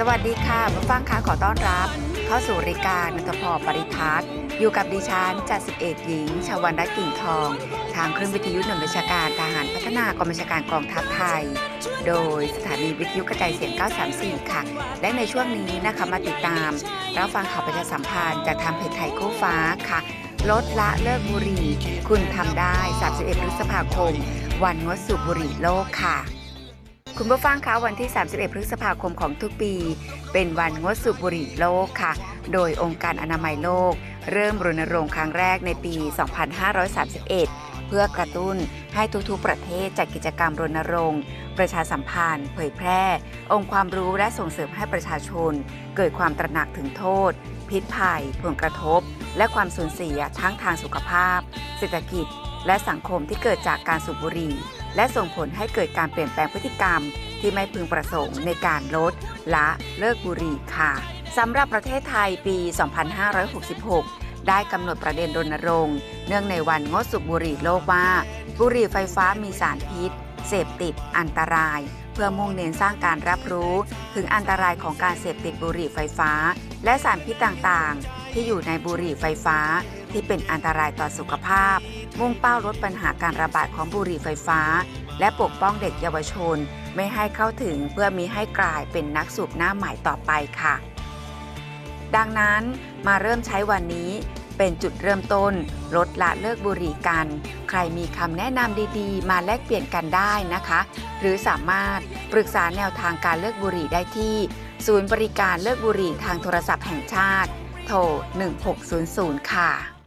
สวัสดีค่ะผู้ฟังคะขอต้อนรับ เข้าสู่รายการนันทพรปริทัศน์อยู่กับดิฉันจ่าสิบเอกหญิง ชาวันรัตน์กิ่งทอง ทางเครื่องวิทยุหน่วยบัญชาการทหารพัฒนากองบัญชาการกองทัพไทย โดยสถานีวิทยุกระจายเสียง 934 ค่ะ และในช่วงนี้นะคะมาติดตามรับฟังข่าวประชาสัมพันธ์จากทางเพจไทยคู่ฟ้าค่ะ ลดละเลิกบุหรี่ คุณทำได้ 31พฤษภาคม วันงดสูบบุหรี่โลกค่ะ คุณผู้ฟังคะวันที่ 31 พฤษภาคมของทุกปี เป็นวันงดสูบบุหรี่โลกค่ะ โดยองค์การอนามัยโลก เริ่มรณรงค์ครั้งแรกในปี 2531 เพื่อกระตุ้นให้ทุกๆประเทศจัดกิจกรรมรณรงค์ ประชาสัมพันธ์ เผยแพร่ องค์ความรู้และส่งเสริมให้ประชาชน เกิดความตระหนักถึงโทษ พิษภัย ผลกระทบ และความสูญเสียทั้งทางสุขภาพ เศรษฐกิจ และสังคมที่เกิดจากการสูบบุหรี่ และส่งผลให้เกิดการเปลี่ยนแปลงพฤติกรรม ที่ไม่พึงประสงค์ในการลด ละเลิกบุหรี่ค่ะสำหรับประเทศไทยปี 2566 ได้กำหนดประเด็นรณรงค์ เนื่องในวันงดสูบบุหรี่โลกว่า บุหรี่ไฟฟ้ามีสารพิษ เสพติด อันตราย เพื่อมุ่งเน้นสร้างการรับรู้ ถึงอันตรายของการเสพติดบุหรี่ไฟฟ้า และสารพิษต่างๆ ที่อยู่ในบุหรี่ไฟฟ้า ที่เป็นอันตรายต่อสุขภาพ มุ่งเป้าลดปัญหาการระบาดของบุหรี่ไฟฟ้า และปกป้องเด็กเยาวชน ไม่ให้เข้าถึงเพื่อมีให้กลายเป็นนักสูบหน้าใหม่ต่อไปค่ะ ดังนั้นมาเริ่มใช้วันนี้เป็นจุดเริ่มต้น ลดละเลิกบุหรี่กัน ใครมีคำแนะนำดีๆ มาแลกเปลี่ยนกันได้นะคะ หรือสามารถปรึกษาแนวทางการเลิกบุหรี่ได้ที่ ศูนย์บริการเลิกบุหรี่ทางโทรศัพท์แห่งชาติ โทร 1600 ค่ะ